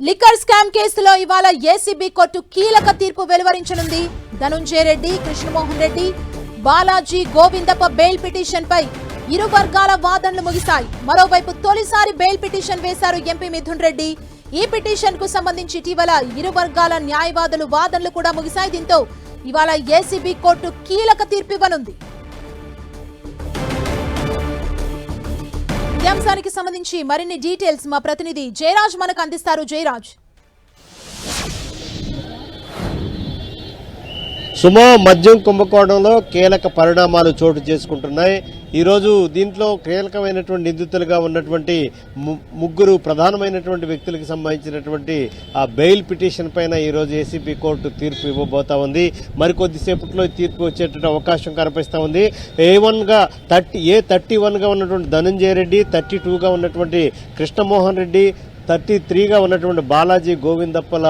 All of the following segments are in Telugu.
లిక్కర్ స్కామ్ కేసులో ఇవాళ ఏసీబీ కోర్టు కీలక తీర్పు వెలువరించనుంది. ధనుంజయ రెడ్డి కృష్ణమోహన్ రెడ్డి బాలాజీ గోవిందప్ప బెయిల్ పిటిషన్ పై ఇరు వర్గాల వాదనలు ముగిశాయి. మరోవైపు తొలిసారి బెయిల్ పిటిషన్ వేశారు ఎంపీ మిథున్ రెడ్డి. ఈ పిటిషన్కు సంబంధించి ఇటీవల ఇరు వర్గాల న్యాయవాదులు వాదనలు కూడా ముగిశాయి. దీంతో ఇవాళ ఏసీబీ కోర్టు కీలక తీర్పు ఇవ్వనుంది. ఈ అంశానికి సంబంధించి మరిన్ని డీటెయిల్స్ మా ప్రతినిధి జయరాజ్ మనకు అందిస్తారు. జయరాజ్. సుమో మద్యం కుంభకోణంలో కీలక పరిణామాలు చోటు చేసుకుంటున్నాయి. ఈరోజు దీంట్లో కీలకమైనటువంటి నిందితులుగా ఉన్నటువంటి ముగ్గురు ప్రధానమైనటువంటి వ్యక్తులకు సంబంధించినటువంటి ఆ బెయిల్ పిటిషన్ పైన ఈరోజు ఏసీబీ కోర్టు తీర్పు ఇవ్వబోతా ఉంది. మరికొద్దిసేపట్లో తీర్పు వచ్చేటువంటి అవకాశం కనిపిస్తూ ఉంది. ఏ వన్గా థర్టీ ఏ థర్టీ వన్గా ఉన్నటువంటి ధనంజయ రెడ్డి థర్టీ టూగా ఉన్నటువంటి కృష్ణమోహన్ రెడ్డి థర్టీ త్రీగా ఉన్నటువంటి బాలాజీ గోవిందప్పల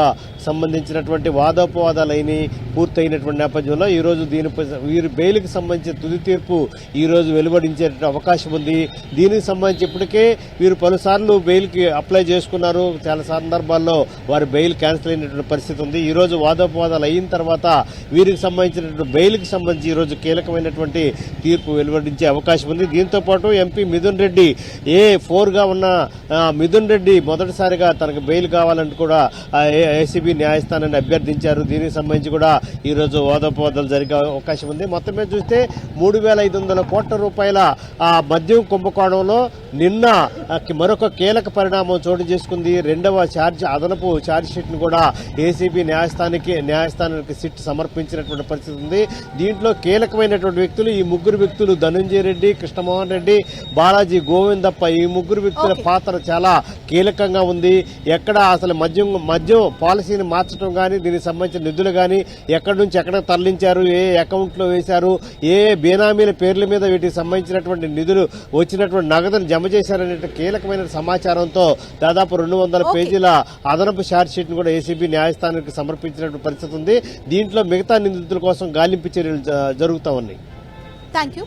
సంబంధించినటువంటి వాదోపవాదాలైన పూర్తయినటువంటి నేపథ్యంలో ఈరోజు దీనిపై వీరి బెయిల్కి సంబంధించిన తుది తీర్పు ఈరోజు వెలువడించే అవకాశం ఉంది. దీనికి సంబంధించి ఇప్పటికే వీరు పలుసార్లు బెయిల్కి అప్లై చేసుకున్నారు. చాలా సందర్భాల్లో వారి బెయిల్ క్యాన్సిల్ అయినటువంటి పరిస్థితి ఉంది. ఈరోజు వాదోపవాదాలు అయిన తర్వాత వీరికి సంబంధించినటువంటి బెయిల్కి సంబంధించి ఈరోజు కీలకమైనటువంటి తీర్పు వెలువడించే అవకాశం ఉంది. దీంతో పాటు ఎంపీ మిథున్ రెడ్డి ఏ ఫోర్గా ఉన్న మిథున్ రెడ్డి మొదటిసారిగా తనకు బెయిల్ కావాలంటూ కూడా ఏసీబీ న్యాయస్థానాన్ని అభ్యర్థించారు. దీనికి సంబంధించి కూడా ఈరోజు వాదోపవాదాలు జరిగే అవకాశం ఉంది. మొత్తం మీద చూస్తే మూడు వేల ఐదు వందల కోట్ల రూపాయల ఆ మద్యం కుంభకోణంలో నిన్న మరొక కీలక పరిణామం చోటు చేసుకుంది. రెండవ ఛార్జ్ అదనపు ఛార్జ్ షీట్ను కూడా ఏసీబీ న్యాయస్థానానికి న్యాయస్థానానికి సిట్ సమర్పించినటువంటి పరిస్థితి ఉంది. దీంట్లో కీలకమైనటువంటి వ్యక్తులు ఈ ముగ్గురు వ్యక్తులు ధనుంజయ రెడ్డి కృష్ణమోహన్ రెడ్డి బాలాజీ గోవిందప్ప. ఈ ముగ్గురు వ్యక్తుల. పాత్ర చాలా కీలకంగా ఉంది. ఎక్కడ అసలు మద్యం మద్యం పాలసీని మార్చడం కానీ దీనికి సంబంధించిన నిధులు కానీ ఎక్కడి నుంచి ఎక్కడ తరలించారు ఏ అకౌంట్లో వేశారు ఏ బేనామీల పేర్ల మీద వీటికి సంబంధించినటువంటి నిధులు వచ్చినటువంటి నగదును జమ చేశారనే కీలకమైన సమాచారంతో దాదాపు రెండు. పేజీల అదనపు ఛార్జ్ షీట్ను కూడా ఏసీబీ న్యాయస్థానానికి సమర్పించినటువంటి పరిస్థితి ఉంది. దీంట్లో మిగతా నిందితుల కోసం గాలింపు చర్యలు జరుగుతా ఉన్నాయి. Thank you